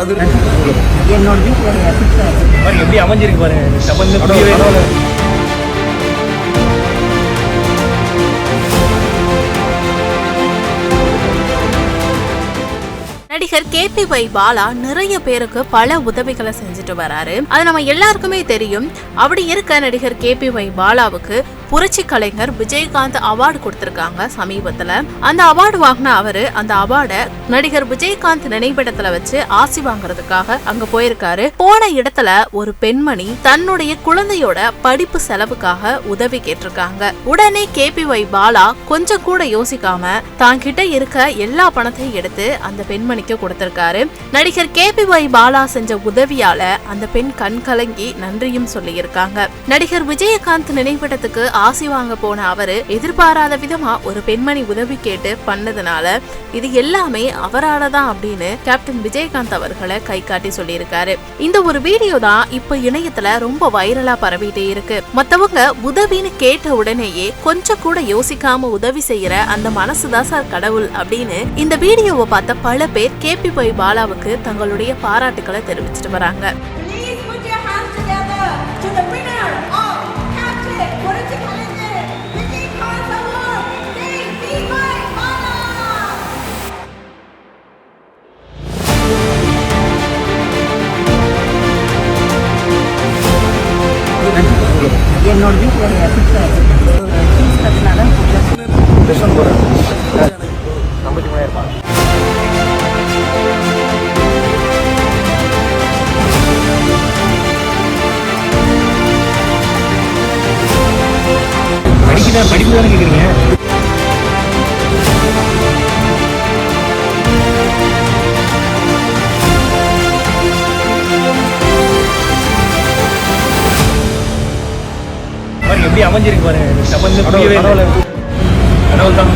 அது என்னோட பாருங்க எப்படி அமைஞ்சிருக்கு பாருங்க சம்பந்தம். நடிகர் கேபி வை பாலா நிறைய பேருக்கு பல உதவிகளை செஞ்சுட்டு வராரு. அது நம்ம எல்லாருக்குமே தெரியும். அப்படி இருக்க நடிகர் கேபி வை பாலாவுக்கு புரட்சி கலைஞர் விஜயகாந்த் அவார்டு கொடுத்திருக்காங்க சமீபத்துல. அந்த அவார்டு வாங்கின அவரு அந்த அவார்டை நடிகர் விஜயகாந்த் நினைவிடத்துல வச்சு ஆசி வாங்குறதுக்காக அங்க போயிருக்காரு. போன இடத்துல ஒரு பெண்மணி தன்னுடைய குழந்தையோட படிப்பு செலவுக்காக உதவி கேட்டிருக்காங்க. உடனே கேபி ஒய் பாலா கொஞ்சம் கூட யோசிக்காம தான் கிட்ட இருக்க எல்லா பணத்தையும் எடுத்து அந்த பெண்மணிக்கு கொடுத்திருக்காரு. நடிகர் கேபி ஒய் பாலா செஞ்ச உதவியால அந்த பெண் கண் கலங்கி நன்றியும் சொல்லியிருக்காங்க. நடிகர் விஜயகாந்த் நினைவிடத்துக்கு ஆசி வாங்க போன அவரு எதிர்பாராத விதமா ஒரு பெண்மணி உதவி கேட்டு பண்ணதுனால இது எல்லாமே அவரால தான் அப்படின்னு கேப்டன் விஜயகாந்த் அவர்களை கை காட்டி சொல்லியிருக்காரு. இந்த ஒரு வீடியோ தான் இப்ப இணையத்துல ரொம்ப வைரலா பரவிட்டே இருக்கு. மத்தவங்க உதவின்னு கேட்ட உடனேயே கொஞ்சம் கூட யோசிக்காம உதவி செய்யற அந்த மனசுதான் சார் கடவுள் அப்படின்னு இந்த வீடியோவை பார்த்த பல பேர் கேபி பை பாலாவுக்கு தங்களுடைய பாராட்டுக்களை தெரிவிச்சிட்டு வராங்க. என்னோட சிஸ்டர் ஃபீஸ் கிருஷ்ணன் போறேன் ஐம்பத்தி மூணாயிரம். படிக்கிறேன் படிப்பு தானே கேட்குறீங்க எப்படி அமைஞ்சிருக்கு பாருங்க. கடவுள் தான்.